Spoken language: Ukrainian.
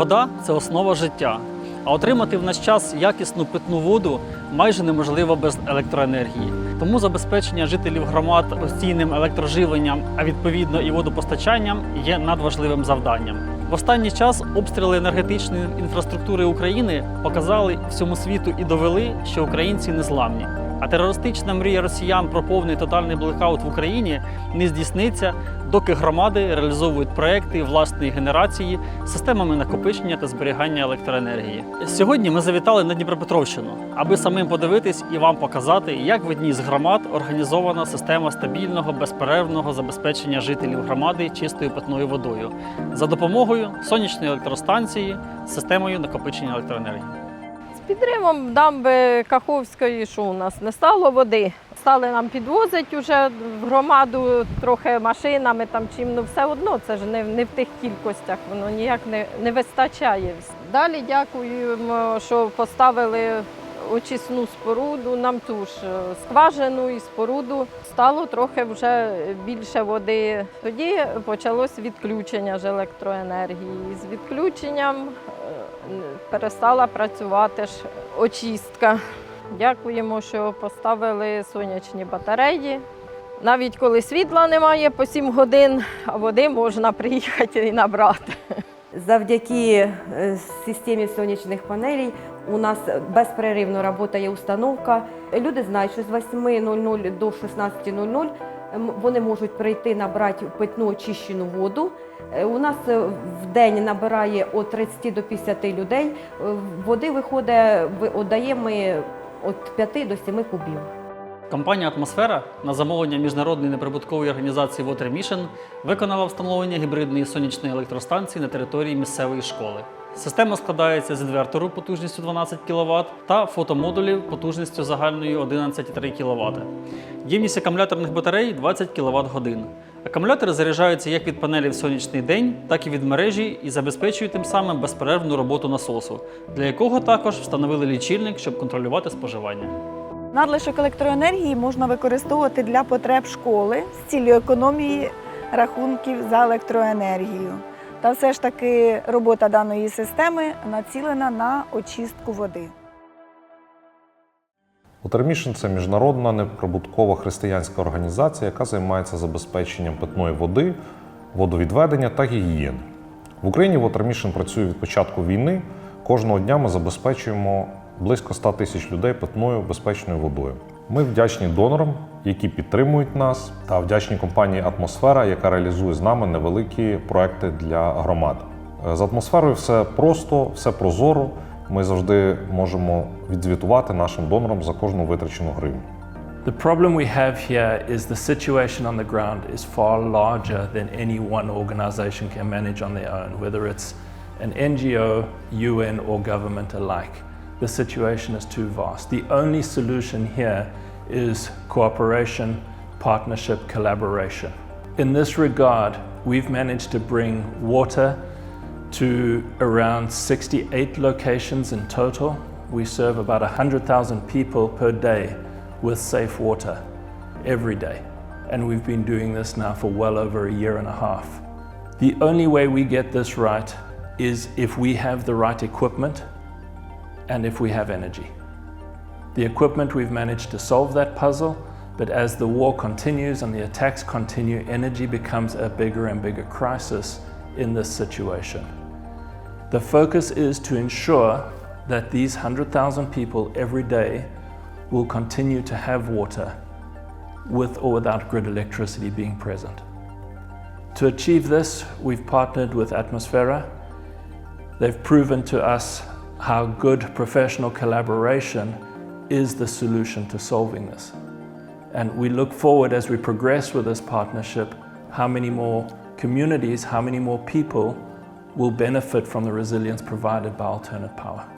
Вода це основа життя. А отримати в наш час якісну питну воду майже неможливо без електроенергії. Тому забезпечення жителів громад постійним електроживленням, а відповідно і водопостачанням, є надважливим завданням. В останній час обстріли енергетичної інфраструктури України показали всьому світу і довели, що українці незламні. А терористична мрія росіян про повний тотальний блекаут в Україні не здійсниться, доки громади реалізовують проекти власної генерації системами накопичення та зберігання електроенергії. Сьогодні ми завітали на Дніпропетровщину, аби самим подивитись і вам показати, як в одній з громад організована система стабільного безперервного забезпечення жителів громади чистою питною водою за допомогою сонячної електростанції системою накопичення електроенергії. Підривом дамби Каховської, що у нас не стало води. Стали нам підвозити вже в громаду трохи машинами там чим, ну все одно це ж не, не в тих кількостях, воно ніяк не, не вистачає. Далі дякуємо, що поставили очисну споруду, нам ту ж е, скважину і споруду. Стало трохи вже більше води. Тоді почалось відключення ж електроенергії. З відключенням е, перестала працювати ж очистка. Дякуємо, що поставили сонячні батареї. Навіть коли світла немає по 7 годин, а води можна приїхати і набрати. Завдяки е, системі сонячних панелей у нас безперервно працює установка. Люди знають, що з 8.00 до 16.00 м, вони можуть прийти набрати питну очищену воду. Е, У нас е, в день набирає від 30 до 50 людей. Е, Води виходить, ви- віддаємо від 5 до 7 кубів. Компанія Атмосфера на замовлення міжнародної неприбуткової організації Water Mission виконала встановлення гібридної сонячної електростанції на території місцевої школи. Система складається з інвертору потужністю 12 кВт та фотомодулів потужністю загальною 11,3 кВт. Ємність акумуляторних батарей 20 кВт годин. Акумулятори заряджаються як від панелі в сонячний день, так і від мережі і забезпечують тим самим безперервну роботу насосу, для якого також встановили лічильник, щоб контролювати споживання. Надлишок електроенергії можна використовувати для потреб школи з цілею економії рахунків за електроенергію. Та все ж таки робота даної системи націлена на очистку води. Watermission – це міжнародна неприбуткова християнська організація, яка займається забезпеченням питної води, водовідведення та гігієни. В Україні Watermission працює від початку війни. Кожного дня ми забезпечуємо близько 100 тисяч людей питною безпечною водою. Ми вдячні донорам, які підтримують нас, та вдячні компанії Атмосфера, яка реалізує з нами невеликі проекти для громад. Е, З атмосферою все просто, все прозоро. Ми завжди можемо відзвітувати нашим донорам за кожну витрачену гривню. The problem we have here is the situation on the ground is far larger than any one organization can manage on their own, whether it's an NGO, UN, or government alike. The situation is too vast. The only solution here is cooperation, partnership, collaboration. In this regard, we've managed to bring water to around 68 locations in total. We serve about 100,000 people per day with safe water every day. And we've been doing this now for well over a year and a half. The only way we get this right is if we have the right equipment and if we have energy. The equipment, we've managed to solve that puzzle, but as the war continues and the attacks continue, energy becomes a bigger and bigger crisis in this situation. The focus is to ensure that these 100,000 people every day will continue to have water with or without grid electricity being present. To achieve this, we've partnered with Atmosfera. They've proven to us how good professional collaboration is the solution to solving this. And we look forward as we progress with this partnership, how many more communities, how many more people will benefit from the resilience provided by alternate power.